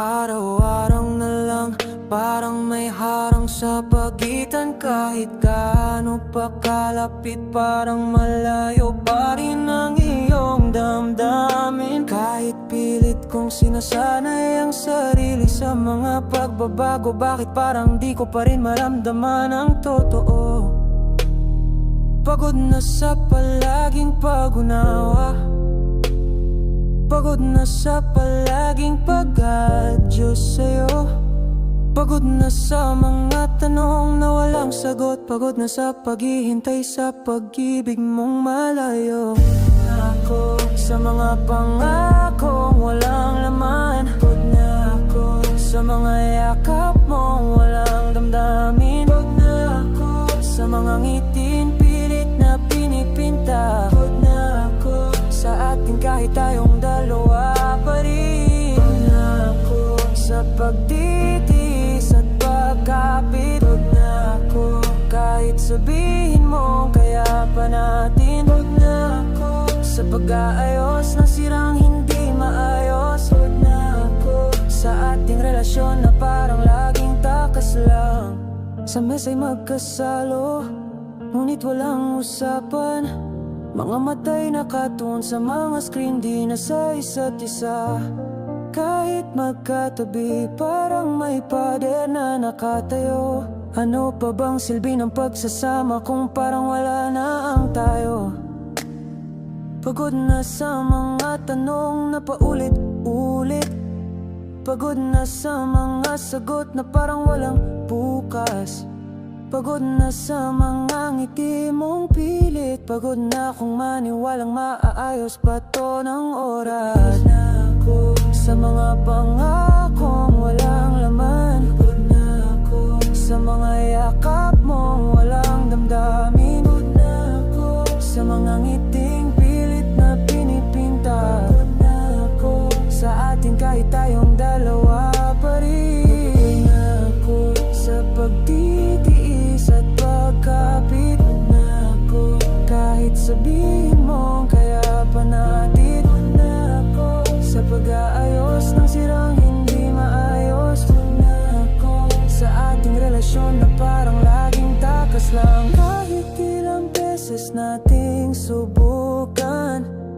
Araw-araw na lang Parang may harang sa pagitan. Kahit kaano pa kalapit Parang malayo pa rin ang iyong damdamin. Kahit pilit kong sinasanay ang sarili Sa mga pagbabago Bakit parang di ko pa rin maramdaman ang totoo? Pagod na sa palaging pag-unawa. Pagod na sa palaging pag-adyos sa'yo. Pagod na sa mga tanong na walang sagot. Pagod na sa paghihintay sa pag-ibig mong malayo. Ako sa mga pangakong walang laman. Pagod na ako sa mga yakap mong walang damdamin. Pagod na ako sa mga ngitin pilit na pinipinta. Pagod na ako sa ating kahit tayong pagtitiis at pagkapit Pagod na ako. Kahit sabihin mo kaya pa natin. Pagod na ako. Sa pag-aayos ng sirang hindi maayos. Pagod na ako. Sa ating relasyon na parang laging takas lang. Sa mesa'y magkasalo Ngunit walang usapan. Mga matay nakatuon sa mga screen Di na sa isa't isa Kahit magkatabi Parang may pader na nakatayo. Ano pa bang silbi ng pagsasama Kung parang wala na ang tayo? Pagod na sa mga tanong na paulit-ulit. Pagod na sa mga sagot na parang walang bukas. Pagod na sa mga ngiti mong pilit. Pagod na kung maniwalang maaayos pa to ng oras. Na ako sa mga pangakong walang laman. Pagod na ako Sa mga yakap mong walang damdamin. Pagod na ako Sa mga ngiting pilit na pinipinta. Pagod na ako Sa atin kahit tayong dalawa pa rin. Pagod na ako Sa pagtitiis at pagkapit. Pagod na ako Kahit sabihin mong not